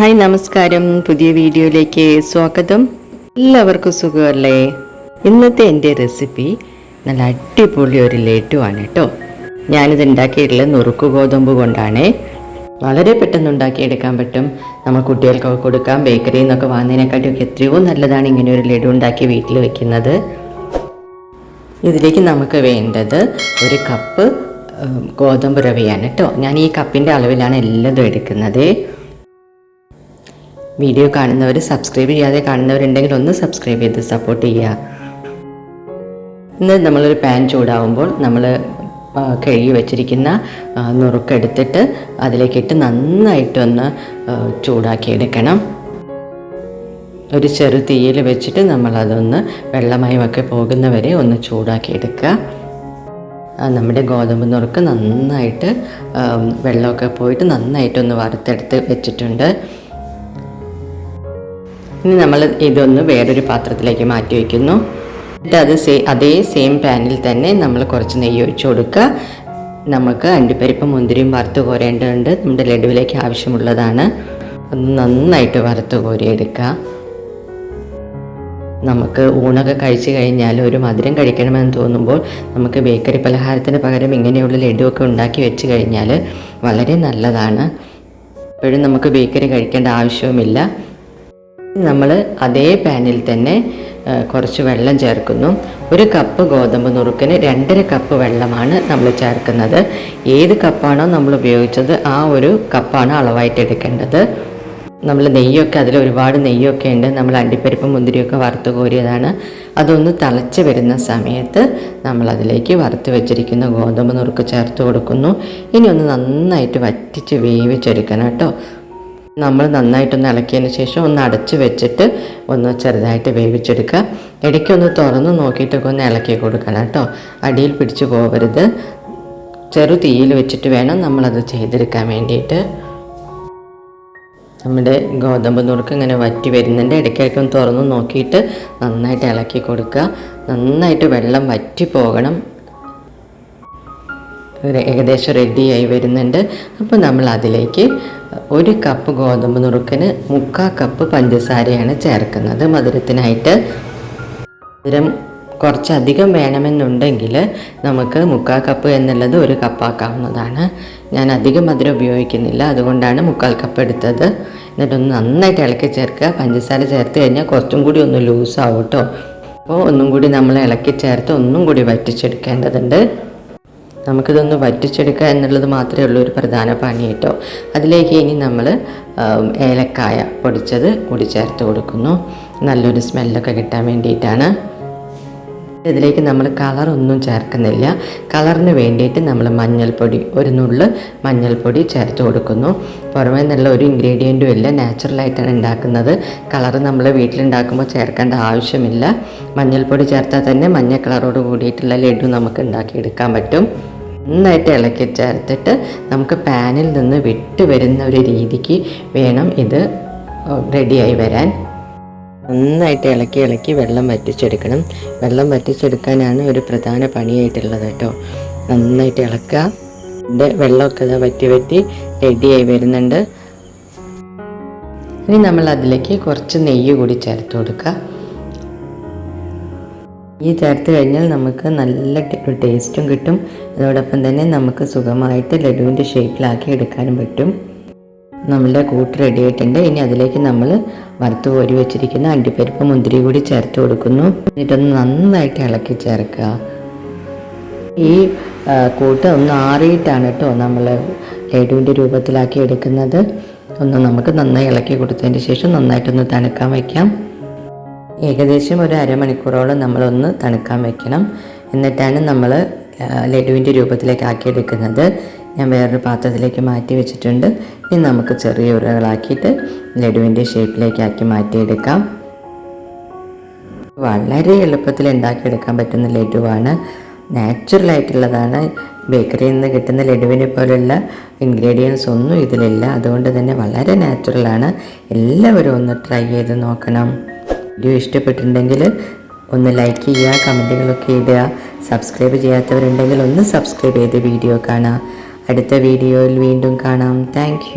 Hi നമസ്കാരം. പുതിയ വീഡിയോയിലേക്ക് സ്വാഗതം. എല്ലാവർക്കും സുഖമല്ലേ? ഇന്നത്തെ എന്റെ റെസിപ്പി നല്ല അടിപൊളി ഒരു ലഡുവാണ് കേട്ടോ. ഞാനിത് ഉണ്ടാക്കിയിട്ടുള്ളത് നുറുക്ക് ഗോതമ്പ് കൊണ്ടാണ്. വളരെ പെട്ടെന്ന് ഉണ്ടാക്കിയെടുക്കാൻ പറ്റും. നമ്മൾ കുട്ടികൾക്കൊക്കെ കൊടുക്കാം. ബേക്കറിയിൽ നിന്നൊക്കെ വാങ്ങുന്നതിനെക്കാട്ടിയൊക്കെ എത്രയോ നല്ലതാണ് ഇങ്ങനെ ഒരു ലഡു ഉണ്ടാക്കി വീട്ടിൽ വെക്കുന്നത്. ഇതിലേക്ക് നമുക്ക് വേണ്ടത് ഒരു കപ്പ് ഗോതമ്പ് റവയാണ് കേട്ടോ. ഞാൻ ഈ കപ്പിന്റെ അളവിലാണ് എല്ലാതും എടുക്കുന്നത്. വീഡിയോ കാണുന്നവർ സബ്സ്ക്രൈബ് ചെയ്യാതെ കാണുന്നവരുണ്ടെങ്കിൽ ഒന്ന് സബ്സ്ക്രൈബ് ചെയ്ത് സപ്പോർട്ട് ചെയ്യുക. ഇന്ന് നമ്മളൊരു പാൻ ചൂടാവുമ്പോൾ നമ്മൾ കഴുകി വെച്ചിരിക്കുന്ന നുറുക്കെടുത്തിട്ട് അതിലേക്കിട്ട് നന്നായിട്ടൊന്ന് ചൂടാക്കിയെടുക്കണം. ഒരു ചെറു തീയിൽ വെച്ചിട്ട് നമ്മളതൊന്ന് വെള്ളമയമൊക്കെ പോകുന്നവരെ ഒന്ന് ചൂടാക്കിയെടുക്കുക. നമ്മുടെ ഗോതമ്പ് നുറുക്ക് നന്നായിട്ട് വെള്ളമൊക്കെ പോയിട്ട് നന്നായിട്ടൊന്ന് വറുത്തെടുത്ത് വെച്ചിട്ടുണ്ട്. ഇനി നമ്മൾ ഇതൊന്ന് വേറൊരു പാത്രത്തിലേക്ക് മാറ്റി വയ്ക്കുന്നു. എന്നിട്ട് അത് സേ അതേ സെയിം പാനിൽ തന്നെ നമ്മൾ കുറച്ച് നെയ്യ് ഒഴിച്ചു കൊടുക്കുക. നമുക്ക് അണ്ടിപ്പരിപ്പ് മുന്തിരിയും വറുത്ത് കോരേണ്ടതുണ്ട്. നമ്മുടെ ലഡുവിലേക്ക് ആവശ്യമുള്ളതാണ്. ഒന്ന് നന്നായിട്ട് വറുത്ത് കോരിയെടുക്കുക. നമുക്ക് ഊണൊക്കെ കഴിച്ചു കഴിഞ്ഞാൽ ഒരു മധുരം കഴിക്കണമെന്ന് തോന്നുമ്പോൾ നമുക്ക് ബേക്കറി പലഹാരത്തിന് പകരം ഇങ്ങനെയുള്ള ലഡുവൊക്കെ ഉണ്ടാക്കി വെച്ച് കഴിഞ്ഞാൽ വളരെ നല്ലതാണ്. എപ്പോഴും നമുക്ക് ബേക്കറി കഴിക്കേണ്ട ആവശ്യവുമില്ല. നമ്മൾ അതേ പാനിൽ തന്നെ കുറച്ച് വെള്ളം ചേർക്കുന്നു. ഒരു കപ്പ് ഗോതമ്പ് നുറുക്കിന് രണ്ടര കപ്പ് വെള്ളമാണ് നമ്മൾ ചേർക്കുന്നത്. ഏത് കപ്പാണോ നമ്മൾ ഉപയോഗിച്ചത് ആ ഒരു കപ്പാണ് അളവായിട്ട് എടുക്കേണ്ടത്. നമ്മൾ നെയ്യൊക്കെ അതിൽ ഒരുപാട് നെയ്യൊക്കെ ഉണ്ട്. നമ്മൾ അണ്ടിപ്പരിപ്പ് മുന്തിരിയൊക്കെ വറുത്ത് കോരിയതാണ്. അതൊന്ന് തിളച്ച് വരുന്ന സമയത്ത് നമ്മൾ അതിലേക്ക് വറുത്ത് വെച്ചിരിക്കുന്ന ഗോതമ്പ് നുറുക്ക് ചേർത്ത് കൊടുക്കുന്നു. ഇനി ഒന്ന് നന്നായിട്ട് വറ്റിച്ച് വേവിച്ചെടുക്കണം കേട്ടോ. നമ്മൾ നന്നായിട്ടൊന്ന് ഇളക്കിയതിന് ശേഷം ഒന്ന് അടച്ച് വെച്ചിട്ട് ഒന്ന് ചെറുതായിട്ട് വേവിച്ചെടുക്കുക. ഇടയ്ക്കൊന്ന് തുറന്ന് നോക്കിയിട്ടൊക്കെ ഒന്ന് ഇളക്കി കൊടുക്കണം കേട്ടോ. അടിയിൽ പിടിച്ചു പോകരുത് ചെറു തീയിൽ വെച്ചിട്ട് വേണം നമ്മളത് ചെയ്തെടുക്കാൻ വേണ്ടിയിട്ട്. നമ്മുടെ ഗോതമ്പ് നുറുക്ക് ഇങ്ങനെ വറ്റി വരുന്നുണ്ട്. ഇടയ്ക്കിടയ്ക്ക് ഒന്ന് തുറന്ന് നോക്കിയിട്ട് നന്നായിട്ട് ഇളക്കി കൊടുക്കുക. നന്നായിട്ട് വെള്ളം വറ്റി പോകണം. ഏകദേശം റെഡിയായി വരുന്നുണ്ട്. അപ്പോൾ നമ്മൾ അതിലേക്ക് ഒരു കപ്പ് ഗോതമ്പ് നുറുക്കിന് മുക്കാൽ കപ്പ് പഞ്ചസാരയാണ് ചേർക്കുന്നത് മധുരത്തിനായിട്ട്. മധുരം കുറച്ചധികം വേണമെന്നുണ്ടെങ്കിൽ നമുക്ക് മുക്കാൽ കപ്പ് എന്നുള്ളത് ഒരു കപ്പാക്കാവുന്നതാണ് ഞാൻ അധികം മധുരം ഉപയോഗിക്കുന്നില്ല അതുകൊണ്ടാണ് മുക്കാൽ കപ്പ് എടുത്തത്. എന്നിട്ടൊന്ന് നന്നായിട്ട് ഇളക്കി ചേർക്കുക. പഞ്ചസാര ചേർത്ത് കഴിഞ്ഞാൽ കുറച്ചും കൂടി ഒന്ന് ലൂസാവും കേട്ടോ. അപ്പോൾ ഒന്നും കൂടി നമ്മൾ ഇളക്കി ചേർത്ത് ഒന്നും കൂടി വറ്റിച്ചെടുക്കേണ്ടതുണ്ട്. നമുക്കിതൊന്ന് വറ്റിച്ചെടുക്കുക എന്നുള്ളത് മാത്രമേ ഉള്ളൂ ഒരു പ്രധാന പണി കേട്ടോ. അതിലേക്ക് ഇനി നമ്മൾ ഏലക്കായ പൊടിച്ചത് കൂടി ചേർത്ത് കൊടുക്കുന്നു. നല്ലൊരു സ്മെല്ലൊക്കെ കിട്ടാൻ വേണ്ടിയിട്ടാണ്. ഇതിലേക്ക് നമ്മൾ കളറൊന്നും ചേർക്കുന്നില്ല. കളറിന് വേണ്ടിയിട്ട് നമ്മൾ മഞ്ഞൾപ്പൊടി ഒരു നുള്ള് മഞ്ഞൾപ്പൊടി ചേർത്ത് കൊടുക്കുന്നു. പുറമേ നല്ല ഒരു ഇൻഗ്രീഡിയന്റും ഇല്ല. നാച്ചുറലായിട്ടാണ് ഉണ്ടാക്കുന്നത്. കളറ് നമ്മൾ വീട്ടിലുണ്ടാക്കുമ്പോൾ ചേർക്കേണ്ട ആവശ്യമില്ല. മഞ്ഞൾപ്പൊടി ചേർത്താൽ തന്നെ മഞ്ഞ കളറോട് കൂടിയിട്ടുള്ള ലഡു നമുക്ക് ഉണ്ടാക്കിയെടുക്കാൻ പറ്റും. നന്നായിട്ട് ഇളക്കി ചേർത്തിട്ട് നമുക്ക് പാനിൽ നിന്ന് വിട്ട് വരുന്ന ഒരു രീതിക്ക് വേണം ഇത് റെഡിയായി വരാൻ. നന്നായിട്ട് ഇളക്കി ഇളക്കി വെള്ളം വറ്റിച്ചെടുക്കണം. വെള്ളം വറ്റിച്ചെടുക്കാനാണ് ഒരു പ്രധാന പണിയായിട്ടുള്ളത് കേട്ടോ. നന്നായിട്ട് ഇളക്കുക. എന്റെ വെള്ളമൊക്കെ ഇതാ വറ്റി വറ്റി റെഡിയായി വരുന്നുണ്ട്. ഇനി നമ്മൾ അതിലേക്ക് കുറച്ച് നെയ്യ് കൂടി ചേർത്ത് കൊടുക്കുക. ഈ ചേർത്ത് കഴിഞ്ഞാൽ നമുക്ക് നല്ല ടേസ്റ്റും കിട്ടും. അതോടൊപ്പം തന്നെ നമുക്ക് സുഖമായിട്ട് ലഡുവിന്റെ ഷേപ്പിലാക്കി എടുക്കാനും പറ്റും. നമ്മളുടെ കൂട്ട് റെഡി ആയിട്ടുണ്ട്. ഇനി അതിലേക്ക് നമ്മൾ വറുത്ത് കോരി വെച്ചിരിക്കുന്ന അണ്ടിപ്പരിപ്പ് മുന്തിരി കൂടി ചേർത്ത് കൊടുക്കുന്നു. എന്നിട്ടൊന്ന് നന്നായിട്ട് ഇളക്കി ചേർക്കുക. ഈ കൂട്ട് ഒന്ന് ആറിയിട്ടാണ് കേട്ടോ നമ്മൾ ലഡുവിന്റെ രൂപത്തിലാക്കി എടുക്കുന്നത്. ഒന്ന് നമുക്ക് നന്നായി ഇളക്കി കൊടുത്തതിന് ശേഷം നന്നായിട്ടൊന്ന് തണുക്കാൻ വയ്ക്കാം ഏകദേശം ഒരു അരമണിക്കൂറോളം നമ്മളൊന്ന് തണുക്കാൻ വയ്ക്കണം എന്നിട്ടാണ് നമ്മൾ ലഡുവിന്റെ രൂപത്തിലേക്ക് ആക്കിയെടുക്കുന്നത്. ഞാൻ വേറൊരു പാത്രത്തിലേക്ക് മാറ്റി വെച്ചിട്ടുണ്ട്. ഇനി നമുക്ക് ചെറിയ ഉരുളകളാക്കിയിട്ട് ലഡുവിന്റെ ഷേപ്പിലേക്ക് ആക്കി മാറ്റിയെടുക്കാം. വളരെ എളുപ്പത്തിൽ ഉണ്ടാക്കിയെടുക്കാൻ പറ്റുന്ന ലഡുവാണ്. നാച്ചുറൽ ആയിട്ടുള്ളതാണ് ബേക്കറിയിൽ നിന്ന് കിട്ടുന്ന ലഡുവിനെ പോലുള്ള ഇൻഗ്രീഡിയൻസ് ഒന്നും ഇതിലില്ല. അതുകൊണ്ട് തന്നെ വളരെ നാച്ചുറലാണ്. എല്ലാവരും ഒന്ന് ട്രൈ ചെയ്ത് നോക്കണം. വീഡിയോ ഇഷ്ടപ്പെട്ടിട്ടുണ്ടെങ്കിൽ ഒന്ന് ലൈക്ക് ചെയ്യുക കമന്റുകളൊക്കെ ഇടുക. സബ്സ്ക്രൈബ് ചെയ്യാത്തവരുണ്ടെങ്കിൽ ഒന്ന് സബ്സ്ക്രൈബ് ചെയ്ത് വീഡിയോ കാണുക. അടുത്ത വീഡിയോയിൽ വീണ്ടും കാണാം. താങ്ക്